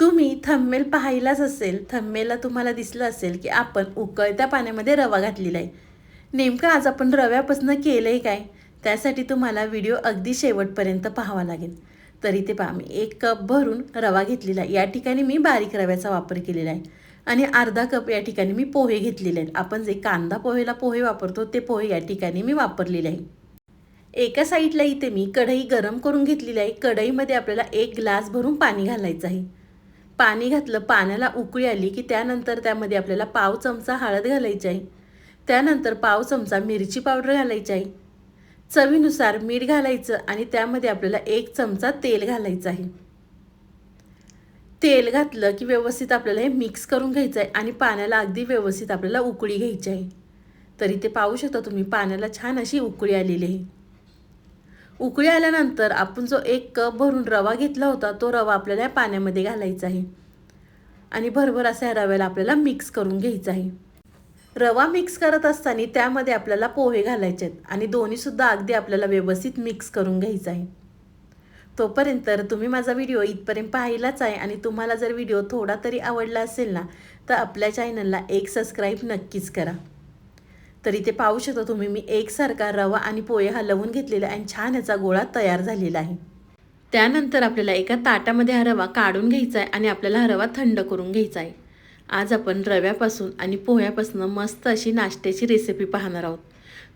तुम्ही थंबमेल पाहिलाच असेल थंबमेलला तुम्हाला दिसलं असेल की आपण उकळत्या पाण्यामध्ये रवा घातलेला आहे. नेमकं आज आपण रव्यापासून केलं आहे काय? त्यासाठी तुम्हाला व्हिडिओ अगदी शेवटपर्यंत पाहावा लागेल. तरी ते पहा मी एक कप भरून रवा घेतलेला आहे. या ठिकाणी मी बारीक रव्याचा वापर केलेला आहे. आणि अर्धा कप या ठिकाणी मी पोहे घेतलेले आहेत. आपण जे कांदा पोहेला पोहे वापरतो ते पोहे या ठिकाणी मी वापरलेले आहे. एका साईडला इथे मी कढई गरम करून घेतलेली आहे. कढईमध्ये आपल्याला एक ग्लास भरून पाणी घालायचं आहे. पाणी घातलं पाण्याला उकळी आली की त्यानंतर त्यामध्ये आपल्याला पाव चमचा हळद घालायची आहे. त्यानंतर पाव चमचा मिरची पावडर घालायची आहे. चवीनुसार मीठ घालायचं आणि त्यामध्ये आपल्याला एक चमचा तेल घालायचं आहे. तेल घातलं की व्यवस्थित आपल्याला हे मिक्स करून घ्यायचं आहे आणि पाण्याला अगदी व्यवस्थित आपल्याला उकळी घ्यायची आहे. तरी ते पाहू शकता तुम्ही पाण्याला छान अशी उकळी आलेली आहे. उकळी आल्यानंतर आपण जो एक कप भरून रवा घेतला होता तो रवा आपल्याला या पाण्यामध्ये घालायचा आहे. आणि भरभर असा या रव्याला आपल्याला मिक्स करून घ्यायचा आहे. रवा मिक्स करत असताना त्यामध्ये आपल्याला पोहे घालायचे आहेत आणि दोन्हीसुद्धा अगदी आपल्याला व्यवस्थित मिक्स करून घ्यायचं आहे. तोपर्यंत तुम्ही माझा व्हिडिओ इथपर्यंत पाहिलाच आहे आणि तुम्हाला जर व्हिडिओ थोडा तरी आवडला असेल ना तर आपल्या चॅनलला एक सबस्क्राईब नक्कीच करा. तरी ते पाहू शकता तुम्ही मी एकसारखा रवा आणि पोहे हलवून घेतलेला आणि छान याचा गोळा तयार झालेला आहे. त्यानंतर आपल्याला एका ताटामध्ये हा रवा काढून घ्यायचा आहे आणि आपल्याला हा रवा थंड करून घ्यायचा आहे. आज आपण रव्यापासून आणि पोह्यापासून मस्त अशी नाश्त्याची रेसिपी पाहणार आहोत.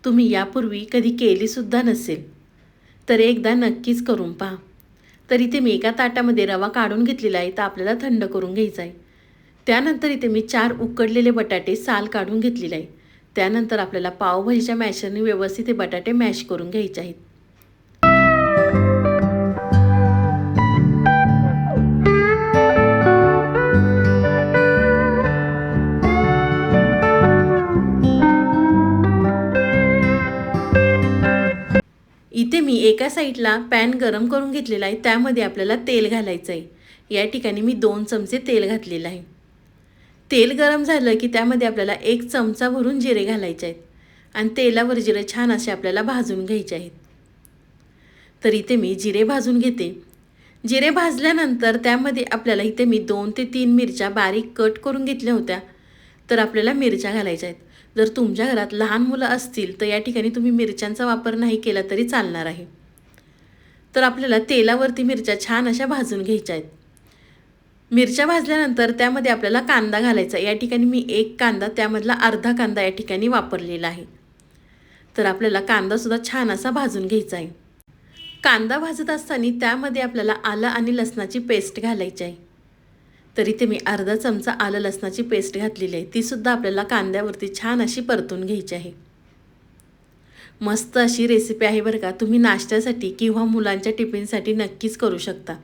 तुम्ही यापूर्वी कधी केलीसुद्धा नसेल तर एकदा नक्कीच करून पहा. तर इथे मी एका ताटामध्ये रवा काढून घेतलेला आहे तर आपल्याला थंड करून घ्यायचा आहे. त्यानंतर इथे मी चार उकडलेले बटाटे साल काढून घेतलेले आहे. त्यानंतर आपल्याला पावभाजीच्या मॅशरने व्यवस्थित हे बटाटे मॅश करून घ्यायचे आहेत. इथे मी एका साईडला पॅन गरम करून घेतलेला आहे. त्यामध्ये आपल्याला तेल घालायचं आहे. या ठिकाणी मी दोन चमचे तेल घातलेलं आहे. तेल गरम झालं की त्यामध्ये आपल्याला एक चमचा भरून जिरे घालायचे आहेत. आणि तेलावर जिरे छान असे आपल्याला भाजून घ्यायचे आहेत. तर इथे मी जिरे भाजून घेते. जिरे भाजल्यानंतर त्यामध्ये आपल्याला इथे मी दोन ते तीन मिरच्या बारीक कट करून घेतल्या होत्या. तर आपल्याला मिरच्या घालायच्या आहेत. जर तुमच्या घरात लहान मुलं असतील तर या ठिकाणी तुम्ही मिरच्यांचा वापर नाही केला तरी चालणार आहे. तर आपल्याला तेलावरती मिरच्या छान अशा भाजून घ्यायच्या आहेत. मिरच्या भाजल्यानंतर त्यामध्ये आपल्याला कांदा घालायचा या ठिकाणी मी एक कांदा त्यामधला अर्धा कांदा या ठिकाणी वापरलेला आहे. तर आपल्याला कांदासुद्धा छान असा भाजून घ्यायचा आहे. कांदा भाजत असताना त्यामध्ये आपल्याला आलं आणि लसणाची पेस्ट घालायची आहे. तर इथे मी अर्धा चमचा आलं लसणाची पेस्ट घातलेली आहे. तीसुद्धा आपल्याला कांद्यावरती छान अशी परतून घ्यायची आहे. मस्त अशी रेसिपी आहे बरं का. तुम्ही नाश्त्यासाठी किंवा मुलांच्या टिफिनसाठी नक्कीच करू शकता.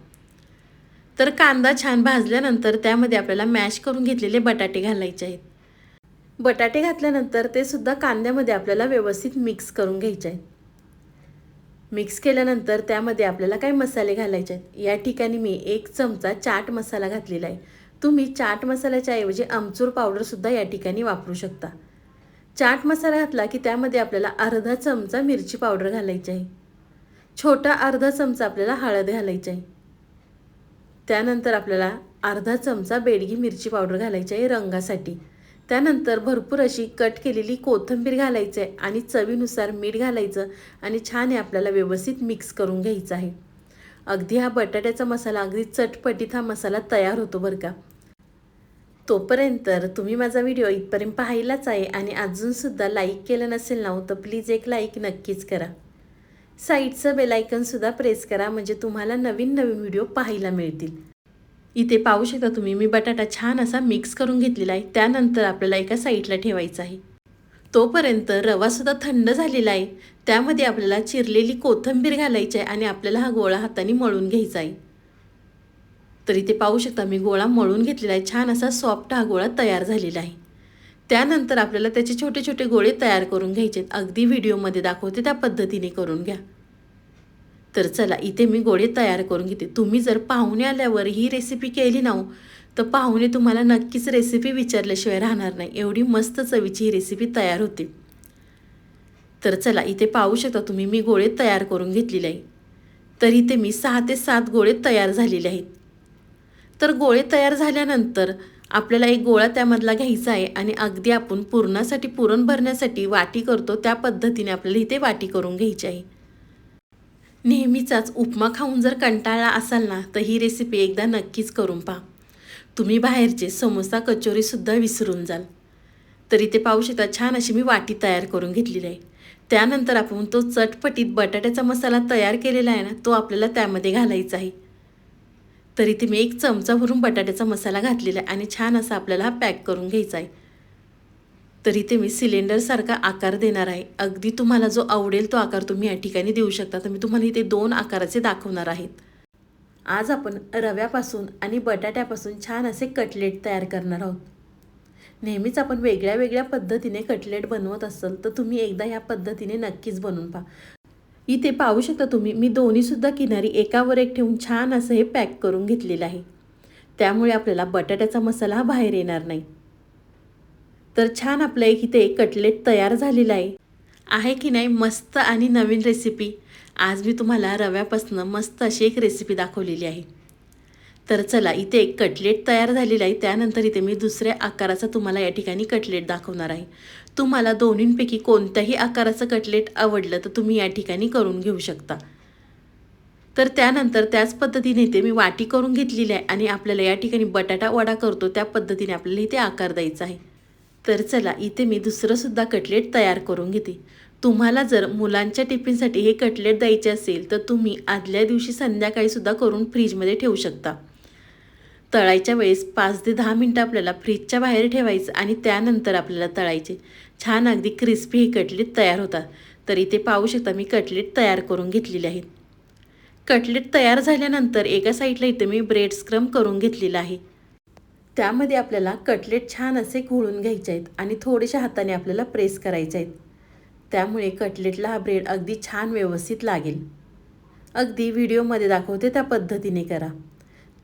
तर कांदा छान भाजल्यानंतर त्यामध्ये आपल्याला मॅश करून घेतलेले बटाटे घालायचे आहेत. बटाटे घातल्यानंतर ते सुद्धा कांद्यामध्ये आपल्याला व्यवस्थित मिक्स करून घ्यायचे आहेत. मिक्स केल्यानंतर त्यामध्ये आपल्याला काही मसाले घालायचे आहेत. या ठिकाणी मी एक चमचा चाट मसाला घातलेला आहे. तुम्ही चाट मसाल्याच्या ऐवजी आमचूर पावडरसुद्धा या ठिकाणी वापरू शकता. चाट मसाला घातला की त्यामध्ये आपल्याला अर्धा चमचा मिरची पावडर घालायची आहे. छोटा अर्धा चमचा आपल्याला हळद घालायची आहे. त्यानंतर आपल्याला अर्धा चमचा बेडगी मिरची पावडर घालायची आहे रंगासाठी. त्यानंतर भरपूर अशी कट केलेली कोथिंबीर घालायची आहे आणि चवीनुसार मीठ घालायचं आणि छान हे आपल्याला व्यवस्थित मिक्स करून घ्यायचं आहे. अगदी हा बटाट्याचा मसाला अगदी चटपटीत हा मसाला तयार होतो बरं का. तोपर्यंत तुम्ही माझा व्हिडिओ इथपर्यंत पाहिलाच आहे आणि अजूनसुद्धा लाईक केलं नसेल ना हो, तर प्लीज एक लाईक नक्कीच करा. साईडचं बेलायकनसुद्धा प्रेस करा म्हणजे तुम्हाला नवीन नवीन व्हिडिओ पाहायला मिळतील. इथे पाहू शकता तुम्ही मी बटाटा छान असा मिक्स करून घेतलेला आहे. त्यानंतर आपल्याला एका साईडला ठेवायचा आहे. तोपर्यंत रवासुद्धा थंड झालेला आहे. त्यामध्ये आपल्याला चिरलेली कोथिंबीर घालायची आहे आणि आपल्याला हा गोळा हाताने मळून घ्यायचा आहे. तर इथे पाहू शकता मी गोळा मळून घेतलेला आहे. छान असा सॉफ्ट हा गोळा तयार झालेला आहे. त्यानंतर आपल्याला त्याचे छोटे छोटे गोळे तयार करून घ्यायचे अगदी व्हिडिओमध्ये दाखवते त्या पद्धतीने करून घ्या. तर चला इथे मी गोळे तयार करून घेते. तुम्ही जर पाहुणे आल्यावर ही रेसिपी केली ना हो, तर पाहुणे तुम्हाला नक्कीच रेसिपी विचारल्याशिवाय राहणार नाही. एवढी मस्त चवीची ही रेसिपी तयार होते. तर चला इथे पाहू शकता तुम्ही मी गोळे तयार करून घेतलेले आहे. तर इथे मी सहा ते सात गोळे तयार झालेले आहेत. तर गोळे तयार झाल्यानंतर आपल्याला एक गोळा त्यामधला घ्यायचा आहे आणि अगदी आपण पुरणासाठी पुरण भरण्यासाठी वाटी करतो त्या पद्धतीने आपल्याला इथे वाटी करून घ्यायची आहे. नेहमीचाच उपमा खाऊन जर कंटाळला असाल ना तर ही रेसिपी एकदा नक्कीच करून पहा. तुम्ही बाहेरचे समोसा कचोरीसुद्धा विसरून जाल. तर इथे पाहू शकता छान अशी मी वाटी तयार करून घेतलेली आहे. त्यानंतर आपण तो चटपटीत बटाट्याचा मसाला तयार केलेला आहे ना तो आपल्याला त्यामध्ये घालायचा आहे. तर इथे मी एक चमचा भरून बटाट्याचा मसाला घातलेला आहे आणि छान असा आपल्याला हा पॅक करून घ्यायचा आहे. तर इथे मी सिलेंडरसारखा आकार देणार आहे. अगदी तुम्हाला जो आवडेल तो आकार तुम्ही या ठिकाणी देऊ शकता. तर मी तुम्हाला इथे दोन आकाराचे दाखवणार आहेत. आज आपण रव्यापासून आणि बटाट्यापासून छान असे कटलेट तयार करणार आहोत. नेहमीच आपण वेगळ्या वेगळ्या पद्धतीने कटलेट बनवत असाल तर तुम्ही एकदा ह्या पद्धतीने नक्कीच बनवून पहा. इथे पाहू शकता तुम्ही मी दोन्हीसुद्धा किनारी एकावर एक ठेवून छान असं हे पॅक करून घेतलेलं आहे. त्यामुळे आपल्याला बटाट्याचा मसाला हा बाहेर येणार नाही. तर छान आपलं एक इथे कटलेट तयार झालेलं आहे. आहे की नाही मस्त आणि नवीन रेसिपी आज मी तुम्हाला रव्यापासून मस्त अशी एक रेसिपी दाखवलेली आहे. तर चला इथे एक कटलेट तयार झालेलं आहे. त्यानंतर इथे मी दुसऱ्या आकाराचा तुम्हाला या ठिकाणी कटलेट दाखवणार आहे. तुम्हाला दोन्हींपैकी कोणत्याही आकाराचं कटलेट आवडलं तर तुम्ही या ठिकाणी करून घेऊ शकता. तर त्यानंतर त्याच पद्धतीने इथे मी वाटी करून घेतलेली आहे आणि आपल्याला या ठिकाणी बटाटा वडा करतो त्या पद्धतीने आपल्याला इथे आकार द्यायचा आहे. तर चला इथे मी दुसरंसुद्धा कटलेट तयार करून घेते. तुम्हाला जर मुलांच्या टिफिनसाठी हे कटलेट द्यायचे असेल तर तुम्ही आदल्या दिवशी संध्याकाळीसुद्धा करून फ्रीजमध्ये ठेवू शकता. तळायच्या वेळेस पाच ते दहा मिनटं आपल्याला फ्रीजच्या बाहेर ठेवायचं आणि त्यानंतर आपल्याला तळायचे. छान अगदी क्रिस्पी हे कटलेट तयार होतात. तर इथे पाहू शकता मी कटलेट तयार करून घेतलेले आहेत कटलेट तयार झाल्यानंतर एका साईडला इथे मी ब्रेड स्क्रम करून घेतलेला आहे. त्यामध्ये आपल्याला कटलेट छान असे घोळून घ्यायचे आहेत आणि थोडेशा हाताने आपल्याला प्रेस करायचे आहेत. त्यामुळे कटलेटला हा ब्रेड अगदी छान व्यवस्थित लागेल. अगदी व्हिडिओमध्ये दाखवते त्या पद्धतीने करा.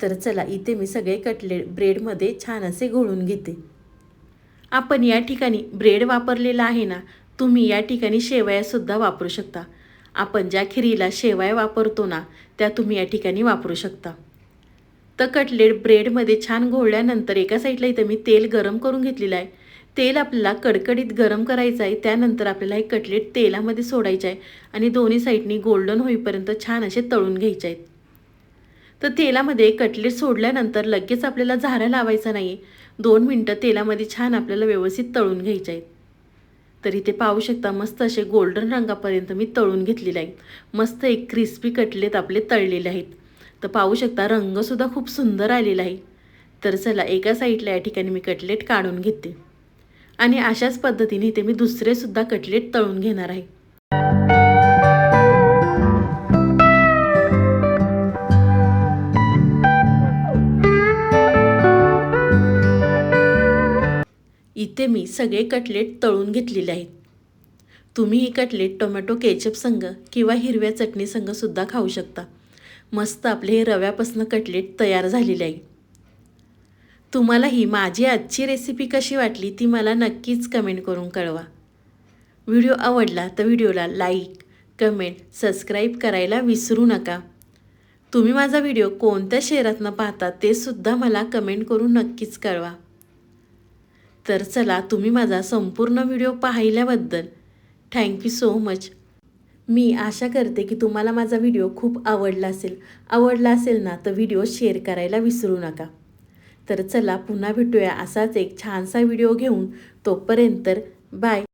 तर चला इथे मी सगळे कटलेट ब्रेडमध्ये छान असे घोळून घेते. आपण या ठिकाणी ब्रेड वापरलेला आहे ना तुम्ही या ठिकाणी शेवयासुद्धा वापरू शकता. आपण ज्या खिरीला शेवया वापरतो ना त्या तुम्ही या ठिकाणी वापरू शकता. तर कटलेट ब्रेडमध्ये छान घोळल्यानंतर एका साईडला इथं मी तेल गरम करून घेतलेलं आहे. तेल आपल्याला कडकडीत गरम करायचं आहे त्यानंतर आपल्याला हे कटलेट तेलामध्ये सोडायचे आहे आणि दोन्ही साईडनी गोल्डन होईपर्यंत छान असे तळून घ्यायचे आहेत. तर तेलामध्ये कटलेट सोडल्यानंतर लगेच आपल्याला झारा लावायचा नाही दोन मिनटं तेलामध्ये छान आपल्याला व्यवस्थित तळून घ्यायचे आहेत. तर इथे पाहू शकता मस्त असे गोल्डन रंगापर्यंत मी तळून घेतलेले आहेत. मस्त एक क्रिस्पी कटलेट आपले तळलेले आहेत. तर पाहू शकता रंगसुद्धा खूप सुंदर आलेला आहे. तर चला एका साईडला या ठिकाणी मी कटलेट काढून घेते. आणि अशाच पद्धतीने इथे मी दुसरेसुद्धा कटलेट तळून घेणार आहे. इथे मी सगळे कटलेट तळून घेतलेले आहेत. तुम्ही ही कटलेट टोमॅटो केचप संग किंवा हिरव्या चटणी संगसुद्धा खाऊ शकता. मस्त आपले हे रव्यापासून कटलेट तयार झालेले आहे. तुम्हाला ही माझी आजची रेसिपी कशी वाटली ती मला नक्कीच कमेंट करून कळवा. व्हिडिओ आवडला तर व्हिडिओला लाईक कमेंट सबस्क्राईब करायला विसरू नका. तुम्ही माझा व्हिडिओ कोणत्या शहरातनं पाहता ते सुद्धा मला कमेंट करून नक्कीच कळवा. तर चला तुम्ही माझा संपूर्ण व्हिडिओ पाहिल्याबद्दल. थँक्यू सो मच मी आशा करते की तुम्हाला माझा व्हिडिओ खूप आवडला असेल. आवडला असेल ना तर व्हिडिओ शेअर करायला विसरू नका. तर चला पुन्हा भेटूया असाच एक छानसा व्हिडिओ घेऊन. तोपर्यंत बाय